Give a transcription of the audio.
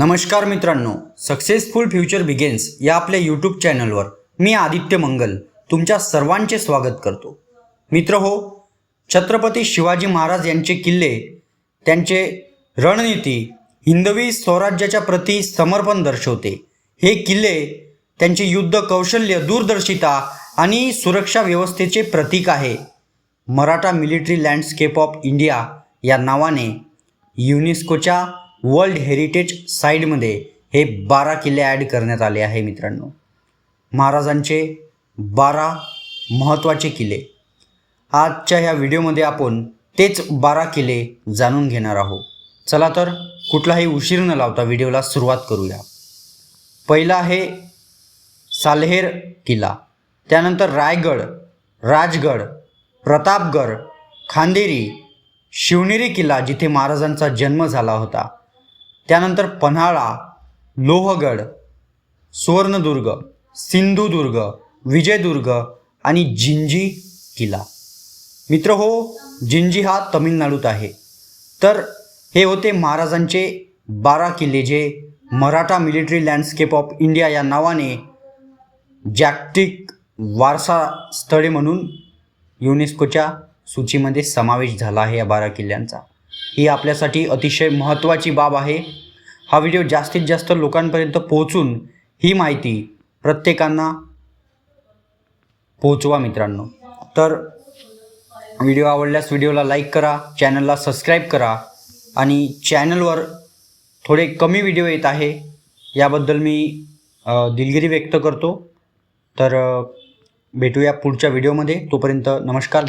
नमस्कार मित्रांनो successful future begins या आपल्या यूट्यूब चॅनलवर मी आदित्य मंगल तुमच्या सर्वांचे स्वागत करतो. मित्र हो छत्रपती शिवाजी महाराज यांचे किल्ले त्यांचे रणनीती हिंदवी स्वराज्याच्या प्रती समर्पण दर्शवते. हे किल्ले त्यांचे युद्ध कौशल्य दूरदर्शिता आणि सुरक्षा व्यवस्थेचे प्रतीक आहे. Maratha military landscape of India या नावाने युनेस्कोच्या वर्ल्ड हेरिटेज साईडमध्ये हे बारा किल्ले ॲड करण्यात आले आहे मित्रांनो. महाराजांचे बारा महत्त्वाचे किल्ले. आजच्या ह्या व्हिडिओमध्ये आपण तेच बारा किल्ले जाणून घेणार आहोत. चला तर कुठलाही उशीर न लावता व्हिडिओला सुरुवात करूया. पहिला आहे साल्हेर किल्ला. त्यानंतर रायगड राजगड प्रतापगड खांदेरी शिवनेरी किल्ला जिथे महाराजांचा जन्म झाला होता. त्यानंतर पन्हाळा लोहगड सुवर्णदुर्ग सिंधुदुर्ग विजयदुर्ग आणि जिंजी किल्ला मित्र हो जिंजी हा तमिळनाडूत आहे. तर हे होते महाराजांचे बारा किल्ले जे Maratha military landscape of India या नावाने जागतिक वारसा स्थळे म्हणून युनेस्कोच्या सूचीमध्ये समावेश झाला आहे या बारा किल्ल्यांचा. ही आपल्यासाठी अतिशय महत्त्वाची बाब आहे. हा व्हिडिओ जास्तीत जास्त लोकांपर्यंत पोहोचून ही माहिती प्रत्येकांना पोहोचवा मित्रांनो. तर व्हिडिओ आवडल्यास व्हिडिओला लाईक करा चॅनलला सबस्क्राईब करा आणि चॅनलवर थोडे कमी व्हिडिओ येत आहे याबद्दल मी दिलगिरी व्यक्त करतो. तर भेटूया पुढच्या व्हिडिओमध्ये तोपर्यंत नमस्कार